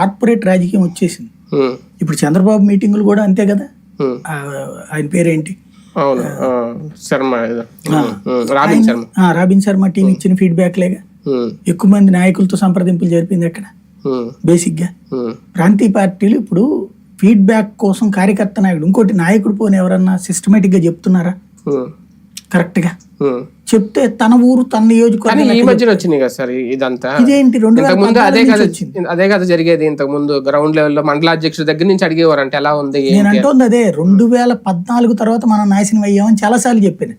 Corporate రాజకీయం వచ్చేసింది. ఇప్పుడు చంద్రబాబు మీటింగులు కూడా అంతే కదా? ఆయన పేరేంటి? శర్మ రాబిన్ శర్మ. ఆ, రాబిన్ శర్మ టీం ఇచ్చిన ఫీడ్బ్యాక్ లేగా? ఎక్కువ మంది నాయకులతో సంప్రదింపులు జరిపింది ఎక్కడ? ఉమ్, బేసిక్గా ఉమ్, ప్రాంతీయ పార్టీలు ఇప్పుడు ఫీడ్బ్యాక్ కోసం కార్యకర్త నాయకుడు ఇంకోటి నాయకుడు పోని ఎవరన్నా సిస్టమేటిక్గా చెప్తున్నారా? ఉమ్, కరెక్ట్గా ఉమ్. చెప్తే తన ఊరు తన నియోజకవర్గం ఈ మధ్యన వచ్చింది కదా సార్ ఇదంతా. ఇదేంటి? రెండు ముందు అదే కదా అదే కదా జరిగేది. ఇంతకు ముందు గ్రౌండ్ లెవెల్లో మండలాధ్యక్షుడి దగ్గర నుంచి అడిగేవారు అంటే ఎలా ఉంది నేను అంటోంది అదే రెండు వేల పద్నాలుగు తర్వాత మనం నాశనం అయ్యామని చాలాసార్లు చెప్పాను.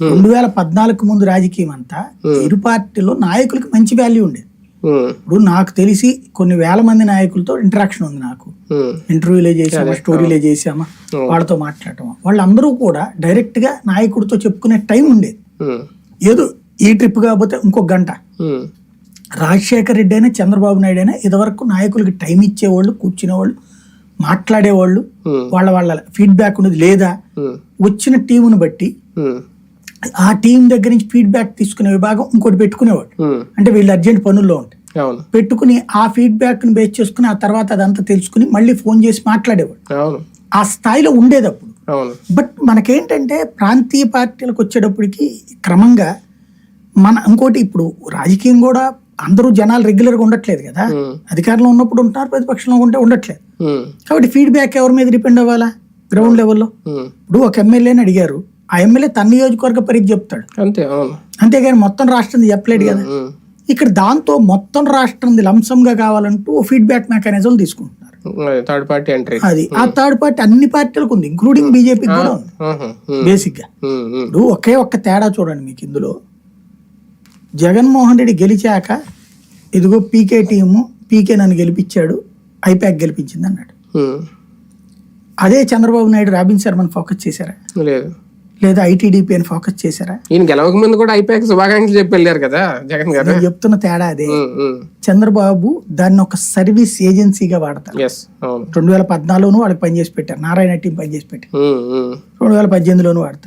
రెండు వేల పద్నాలుగు ముందు రాజకీయం అంతా ఇరు పార్టీలో నాయకులకి మంచి వాల్యూ ఉండేది ఇప్పుడు నాకు తెలిసి కొన్ని వేల మంది నాయకులతో ఇంటరాక్షన్ ఉంది నాకు. ఇంటర్వ్యూలే చేసామా స్టోరీలే చేసామా వాళ్ళతో మాట్లాడటం వాళ్ళందరూ కూడా డైరెక్ట్గా నాయకుడితో చెప్పుకునే టైం ఉండేది ఏదో ఈ ట్రిప్ కాకపోతే ఇంకొక గంట. రాజశేఖర రెడ్డి అయినా చంద్రబాబు నాయుడు అయినా ఇదివరకు నాయకులకి టైం ఇచ్చేవాళ్ళు కూర్చునేవాళ్ళు మాట్లాడేవాళ్ళు వాళ్ళ వాళ్ళ ఫీడ్బ్యాక్ ఉన్నది లేదా? వచ్చిన టీమును బట్టి ఆ టీం దగ్గర నుంచి ఫీడ్బ్యాక్ తీసుకునే విభాగం ఇంకోటి పెట్టుకునేవాడు. అంటే వీళ్ళు అర్జెంట్ పనుల్లో ఉంటాయి పెట్టుకుని ఆ ఫీడ్బ్యాక్ని బేస్ చేసుకుని ఆ తర్వాత అదంతా తెలుసుకుని మళ్ళీ ఫోన్ చేసి మాట్లాడేవాడు. ఆ స్థాయిలో ఉండేది అప్పుడు. బట్ మనకేంటంటే ప్రాంతీయ పార్టీలకు వచ్చేటప్పటికి క్రమంగా మన ఇంకోటి ఇప్పుడు రాజకీయం కూడా అందరూ జనాలు రెగ్యులర్గా ఉండట్లేదు కదా. ఉమ్, అధికారంలో ఉన్నప్పుడు ఉంటున్నారు ప్రతిపక్షంలో ఉంటే ఉండట్లేదు. ఉమ్, కాబట్టి ఫీడ్బ్యాక్ ఎవరి మీద డిపెండ్ అవ్వాలా? గ్రౌండ్ లెవెల్లో ఉమ్. ఇప్పుడు ఒక ఎమ్మెల్యేని అడిగారు ఆ ఎమ్మెల్యే తన నియోజకవర్గ పరిధి చెప్తాడు. అంతే అంతేగాని మొత్తం రాష్ట్రంది చెప్పలేడు కదా. ఇక్కడ దాంతో మొత్తం రాష్ట్రంది లంసంగా కావాలంటూ ఫీడ్బ్యాక్ మెకానిజం తీసుకుంటున్నారు. థర్డ్ పార్టీ ఎంట్రీ అది. ఆ థర్డ్ పార్టీ అన్ని పార్టీలకు ఉంది ఇంక్లూడింగ్ కూడా ఉంది. ఆహా, ఉమ్, బేసిక్గా. ఉమ్, ఉమ్, ఇప్పుడు ఒకే ఒక్క తేడా చూడండి మీకు ఇందులో. జగన్మోహన్ రెడ్డి గెలిచాక ఇదిగో పీకే టీము పీకే నన్ను గెలిపించాడు ఐపాక్ గెలిపించింది అన్నాడు. అదే చంద్రబాబు నాయుడు రాబిన్ శర్మని ఫోకస్ చేశారా? లేదు. లేదా ఐటీడీపీ అని ఫోకస్ చేశారా? ఈయన గెలవక ముందు కూడా అయిపోయాక శుభాకాంక్షలు చెప్పి వెళ్ళారు కదా జగన్ గారు. నేను చెప్తున్న తేడా అదే. చంద్రబాబు దాన్ని ఒక సర్వీస్ ఏజెన్సీగా వాడతారు. రెండు వేల పద్నాలుగును వాళ్ళకి పనిచేసి పెట్టారు. నారాయణ టీం పనిచేసి పెట్టారు. రెండు వేల పద్దెనిమిదిలోను వాడతారు.